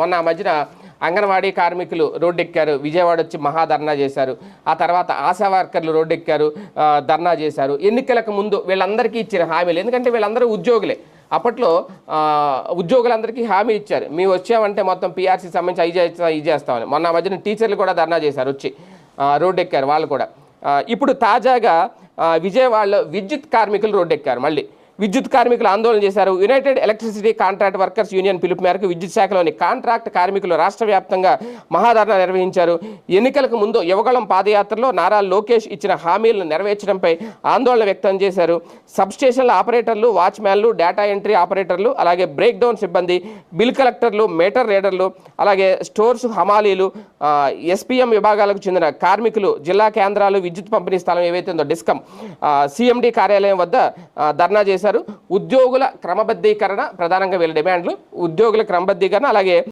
మొన్న ఆ మధ్యన అంగన్వాడీ కార్మికులు రోడ్డెక్కారు. విజయవాడ వచ్చి మహాధర్నా చేశారు. ఆ తర్వాత ఆశా వర్కర్లు రోడ్డెక్కారు ధర్నా చేశారు. ఎన్నికలకు ముందు వీళ్ళందరికీ ఇచ్చిన హామీలు. ఎందుకంటే వీళ్ళందరూ ఉద్యోగులే. అప్పట్లో ఉద్యోగులందరికీ హామీ ఇచ్చారు. మేము వచ్చామంటే మొత్తం పీఆర్సీ సంబంధించి అవి చేస్తాం ఇది చేస్తామని. మొన్న మధ్యన టీచర్లు కూడా ధర్నా చేశారు వచ్చి. రోడ్డెక్కారు వాళ్ళు కూడా. ఇప్పుడు తాజాగా విజయవాడలో విద్యుత్ కార్మికులు రోడ్డెక్కారు మళ్ళీ. విద్యుత్ కార్మికులు ఆందోళన చేశారు. United Electricity Contract Workers Union పిలుపు మేరకు విద్యుత్ శాఖలోని కాంట్రాక్ట్ కార్మికులు రాష్ట్ర వ్యాప్తంగా మహాధరణ నిర్వహించారు. ఎన్నికలకు ముందు యువగళం పాదయాత్రలో నారా లోకేష్ ఇచ్చిన హామీలను నెరవేర్చడంపై ఆందోళన వ్యక్తం చేశారు. సబ్స్టేషన్ల ఆపరేటర్లు వాచ్మ్యాన్లు డేటా ఎంట్రీ ఆపరేటర్లు అలాగే బ్రేక్ డౌన్ సిబ్బంది బిల్ కలెక్టర్లు మీటర్ రీడర్లు అలాగే స్టోర్స్ హమాలీలు ఎస్పీఎం విభాగాలకు చెందిన కార్మికులు జిల్లా కేంద్రాలు విద్యుత్ పంపిణీ స్థలం ఏవైతే ఉందో డిస్కమ్ సిఎండి కార్యాలయం వద్ద ధర్నా చేశారు. ఉద్యోగుల క్రమబద్ధీకరణ ప్రధానంగా వీళ్ళ డిమాండ్లు. ఉద్యోగుల క్రమబద్ధీకరణ అలాగే